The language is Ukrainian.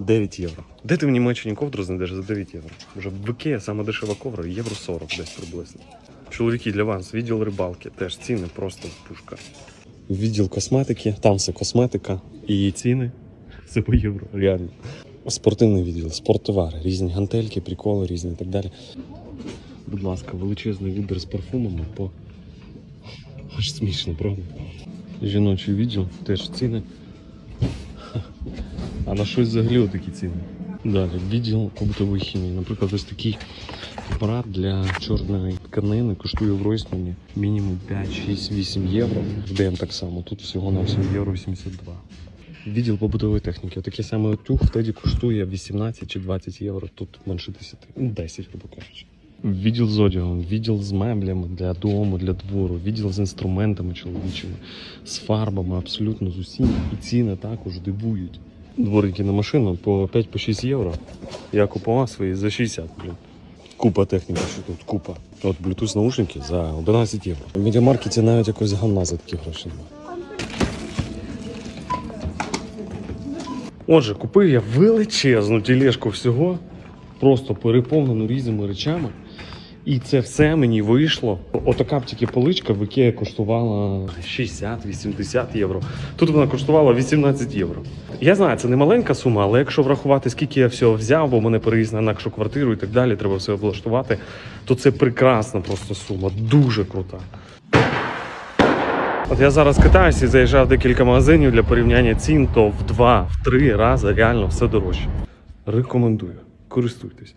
9 євро. Де ти в Німеччині ковдру знайдеш за 9 євро? Вже в Ікея саме дешева ковдра, євро 40 десь приблизно. Чоловіки для вас, відділ рибалки, теж ціни просто пушка. Відділ косметики, там все косметика і ціни. Все по євро, реально. Спортивний відділ, спорттовари, різні гантельки, приколи різні і так далі. Будь ласка, величезний вибір з парфумами по. Аж смішно, правда? Жіночий відділ, теж ціни. А на щось взагалі отакі ціни. Далі, відділ побутової хімії. Наприклад, ось такий апарат для чорної тканини коштує в Ройсмані мінімум 5, 6, 8 євро. В ДМ так само. Тут всього на всього євро 82. Відділ побутової техніки. Такий самий утюг в теді коштує 18 чи 20 євро. Тут менше 10. Ну, 10, грубо кажучи. Відділ з одягом, відділ з меблями для дому, для двору, відділ з інструментами чоловічими, з фарбами, абсолютно з усім. І ціни також дивують. Дворики на машину по 5-6 євро. Я купував свої за 60, блін. Купа техніки, що тут купа. От Bluetooth наушники за 11 євро. В медіамаркеті навіть якось гамна за такі гроші немає. Отже, купив я величезну тележку всього, просто переповнену різними речами. І це все мені вийшло. Отака б тільки поличка в Ікеї коштувала 60-80 євро. Тут вона коштувала 18 євро. Я знаю, це не маленька сума, але якщо врахувати, скільки я всього взяв, бо мене переїзд на інакшу квартиру і так далі, треба все облаштувати, то це прекрасна просто сума, дуже крута. От я зараз катаюся і заїжджав декілька магазинів для порівняння цін, то в два, в рази реально все дорожче. Рекомендую, користуйтесь.